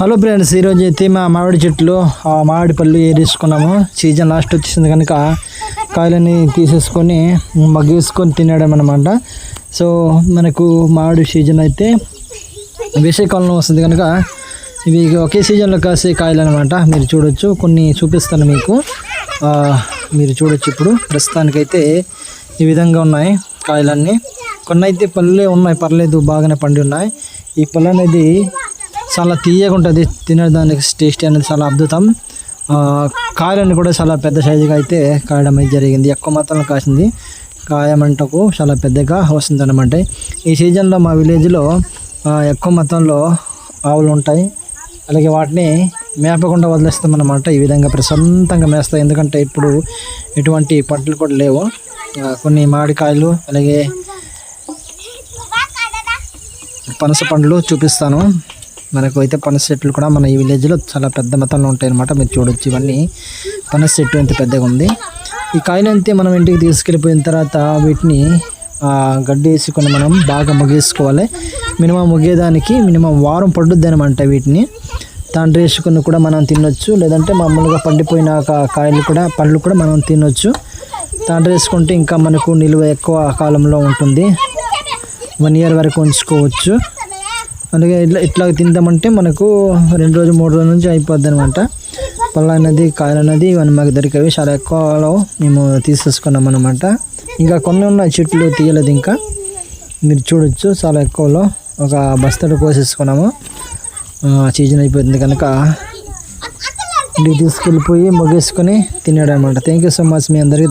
Hello friends ఈరోజు అయితే మా మామిడి చెట్లు ఆ మామిడి పళ్ళు ఏరేసుకున్నాము. సీజన్ లాస్ట్ వచ్చేసింది కనుక కాయలని తీసేసుకొని మగ్గేసుకొని తినడం అనమాట సో మనకు మామిడి సీజన్ అయితే వేసవికాలంలో వస్తుంది కనుక ఇవి ఒకే సీజన్లో కాసే కాయలు అనమాట మీరు చూడొచ్చు కొన్ని చూపిస్తాను మీకు. మీరు చూడొచ్చు ఇప్పుడు. ప్రస్తుతానికైతే ఈ విధంగా ఉన్నాయి కాయలన్నీ. కొన్ని అయితే పళ్ళే ఉన్నాయి పర్లేదు బాగానే పండి ఉన్నాయి. ఈ పళ్ళు అనేది చాలా తీయగా ఉంటుంది. తినడానికి టేస్ట్ అనేది చాలా అద్భుతం. కాయలను కాయలన్నీ కూడా చాలా పెద్ద సైజుగా అయితే కాయడం అయితే జరిగింది. ఎక్కువ మాత్రంలో కాసింది. కాయమంటకు చాలా పెద్దగా వస్తుంది అనమాట ఈ సీజన్లో మా విలేజ్లో ఎక్కువ మొత్తంలో ఆవులు ఉంటాయి. అలాగే వాటిని మేపకుండా వదిలేస్తామన్నమాట. ఈ విధంగా ప్రశాంతంగా మేస్తాయి. ఎందుకంటే ఇప్పుడు ఎటువంటి పంటలు కూడా లేవు. కొన్ని మామిడికాయలు అలాగే పనస పండ్లు చూపిస్తాను. మనకు అయితే పనస చెట్లు కూడా మన ఈ విలేజ్లో చాలా పెద్ద మొత్తంలో ఉంటాయి అనమాట మీరు చూడొచ్చు ఇవన్నీ. పనస చెట్టు ఎంత పెద్దగా ఉంది. ఈ కాయలు అంతే మనం ఇంటికి తీసుకెళ్ళిపోయిన తర్వాత వీటిని గడ్డి వేసుకొని మనం బాగా ముగేసుకోవాలి. మినిమం ముగ్గేదానికి మినిమం వారం పడుద్ది అనమాట వీటిని. తండ్రి వేసుకుని కూడా మనం తినొచ్చు. లేదంటే మామూలుగా పండిపోయిన కాయలు కూడా పళ్ళు కూడా మనం తినొచ్చు. తండ్రి వేసుకుంటే ఇంకా మనకు నిల్వ ఎక్కువ కాలంలో ఉంటుంది. వన్ ఇయర్ వరకు ఉంచుకోవచ్చు. అలాగే ఇట్లా ఇట్లా తిందామంటే మనకు రెండు రోజులు మూడు రోజుల నుంచి అయిపోద్ది అనమాట పళ్ళు అనేది కాయలు అనేది ఇవన్నీ మాకు దొరికేవి. చాలా ఎక్కువలో మేము తీసేసుకున్నాం అనమాట ఇంకా కొన్ని ఉన్నాయి చెట్లు తీయలేదు ఇంకా. మీరు చూడొచ్చు చాలా ఎక్కువలో ఒక బస్తాడు కోసేసుకున్నాము సీజన్ అయిపోతుంది కనుక ఇంటికి తీసుకెళ్ళిపోయి మొగేసుకొని తిన్నాడు అనమాట థ్యాంక్ యూ సో మచ్ మీ అందరికీ.